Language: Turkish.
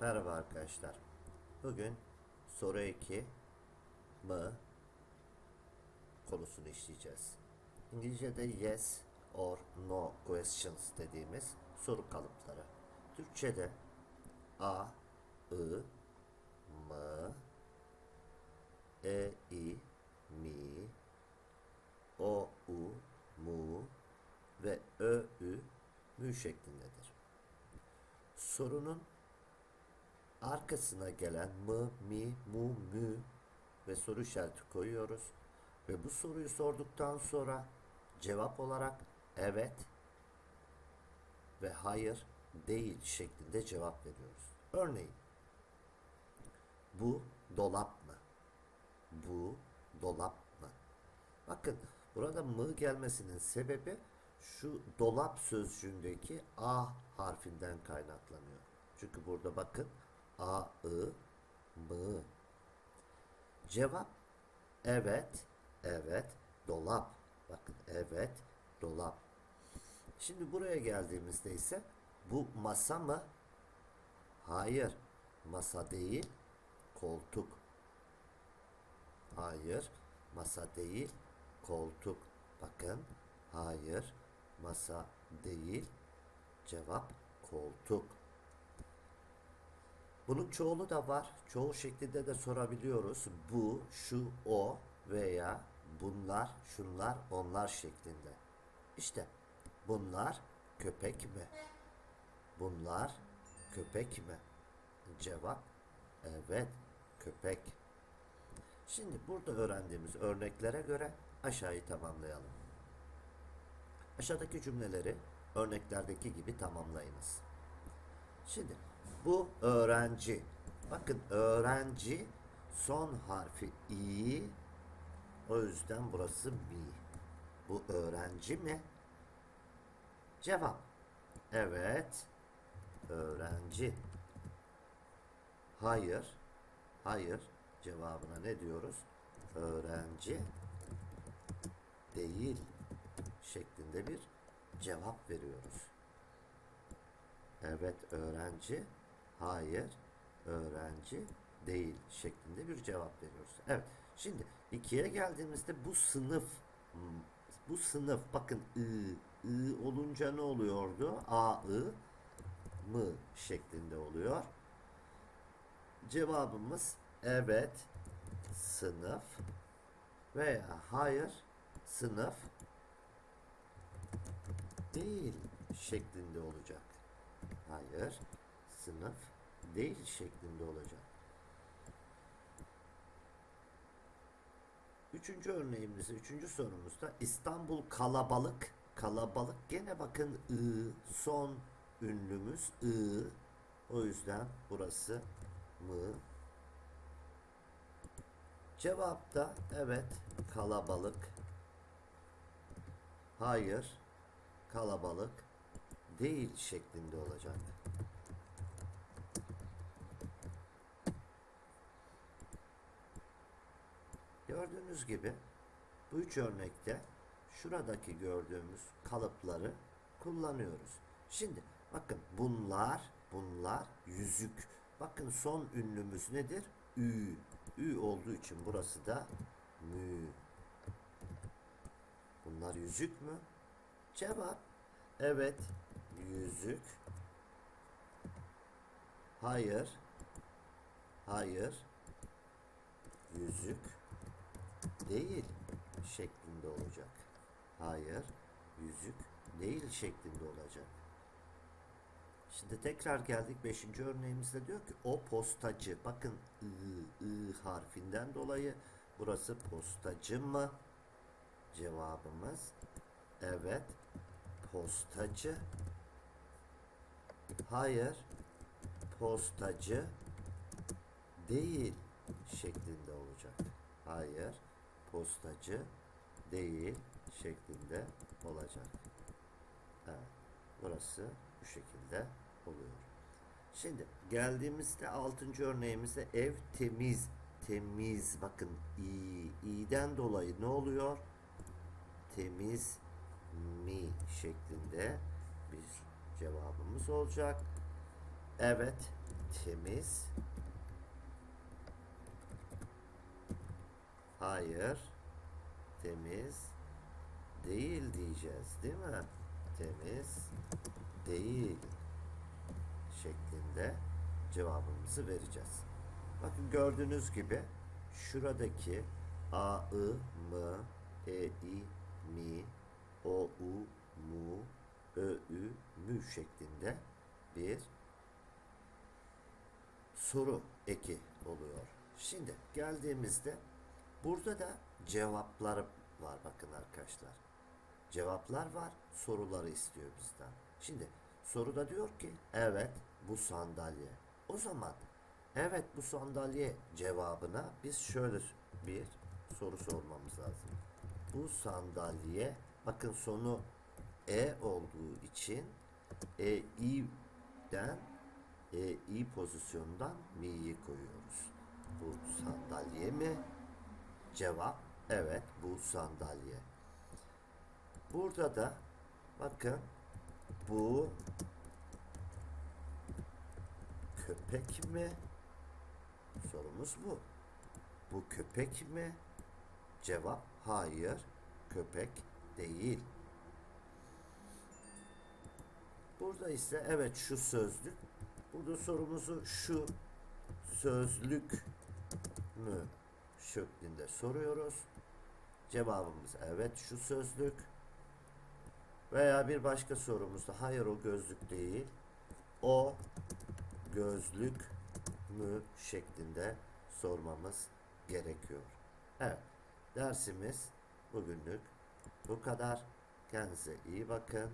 Merhaba arkadaşlar. Bugün soru 2 mı konusunu işleyeceğiz. İngilizce'de yes or no questions dediğimiz soru kalıpları. Türkçe'de a, i, mı, e, i, mi, o, u, mu ve ö, ü, mü şeklindedir. Sorunun arkasına gelen mı, mi, mu, mü ve soru işareti koyuyoruz. Ve bu soruyu sorduktan sonra cevap olarak evet ve hayır, değil şeklinde cevap veriyoruz. Örneğin bu dolap mı? Bu dolap mı? Bakın burada mı gelmesinin sebebi şu dolap sözcüğündeki A harfinden kaynaklanıyor. Çünkü burada bakın A, I, mı. Cevap evet, evet, dolap. Bakın evet, dolap. Şimdi buraya geldiğimizde ise bu masa mı? Hayır, masa değil, koltuk. Hayır, masa değil, koltuk. Bakın, hayır, masa değil, cevap koltuk. Bunun çoğulu da var. Çoğu şeklinde de sorabiliyoruz. Bu, şu, o veya bunlar, şunlar, onlar şeklinde. İşte bunlar köpek mi? Bunlar köpek mi? Cevap evet köpek. Şimdi burada öğrendiğimiz örneklere göre aşağıyı tamamlayalım. Aşağıdaki cümleleri örneklerdeki gibi tamamlayınız. Şimdi bu öğrenci. Bakın öğrenci son harfi i. O yüzden burası mi. Bu öğrenci mi? Cevap. Evet. Öğrenci. Hayır. Hayır. Cevabına ne diyoruz? Öğrenci değil şeklinde bir cevap veriyoruz. Evet öğrenci, hayır öğrenci değil şeklinde bir cevap veriyoruz. Evet şimdi ikiye geldiğimizde bu sınıf hmm, bu sınıf bakın ı, ı olunca ne oluyordu? A, I, mı şeklinde oluyor. Cevabımız evet sınıf veya hayır sınıf değil şeklinde olacak. Hayır, sınıf değil şeklinde olacak. Üçüncü örneğimizde, üçüncü sorumuzda İstanbul kalabalık. Kalabalık gene bakın ı, son ünlümüz ı. O yüzden burası mı. Cevapta evet kalabalık. Hayır kalabalık değil şeklinde olacak. Gördüğünüz gibi bu üç örnekte şuradaki gördüğümüz kalıpları kullanıyoruz. Şimdi bakın bunlar bunlar yüzük. Bakın son ünlümüz nedir? Ü. Ü olduğu için burası da mü. Bunlar yüzük mü? Cevap evet yüzük. Hayır. Hayır. Yüzük değil şeklinde olacak. Hayır. Yüzük değil şeklinde olacak. Şimdi tekrar geldik 5. örneğimizde diyor ki o postacı. Bakın ı, ı harfinden dolayı burası postacı mı? Cevabımız evet postacı. Hayır postacı değil şeklinde olacak. Hayır postacı değil şeklinde olacak. Evet. Burası bu şekilde oluyor. Şimdi geldiğimizde altıncı örneğimizde ev temiz. Temiz. Bakın i. i'den dolayı ne oluyor? Temiz mi şeklinde bir cevabımız olacak. Evet. temiz. Hayır. Temiz değil diyeceğiz değil mi? Temiz değil şeklinde cevabımızı vereceğiz. Bakın gördüğünüz gibi şuradaki a, i, m, e, i, mi, o, u, mu, ö, ü, mü şeklinde bir soru eki oluyor. Şimdi geldiğimizde burada da cevaplar var bakın arkadaşlar. Cevaplar var, soruları istiyor bizden. Şimdi soruda diyor ki evet bu sandalye. O zaman evet bu sandalye cevabına biz şöyle bir soru sormamız lazım. Bu sandalye bakın sonu e olduğu için e i'den e, i pozisyonundan mi'yi koyuyoruz. Bu sandalye mi? Cevap evet bu sandalye. Burada da bakın bu köpek mi? Sorumuz bu. Bu köpek mi? Cevap hayır köpek değil. Burada ise evet şu sözlük. Burada sorumuzu şu sözlük mü şeklinde soruyoruz. Cevabımız evet şu sözlük. Veya bir başka sorumuzda hayır o gözlük değil. O gözlük mü şeklinde sormamız gerekiyor. Evet. Dersimiz bugünlük bu kadar. Kendinize iyi bakın.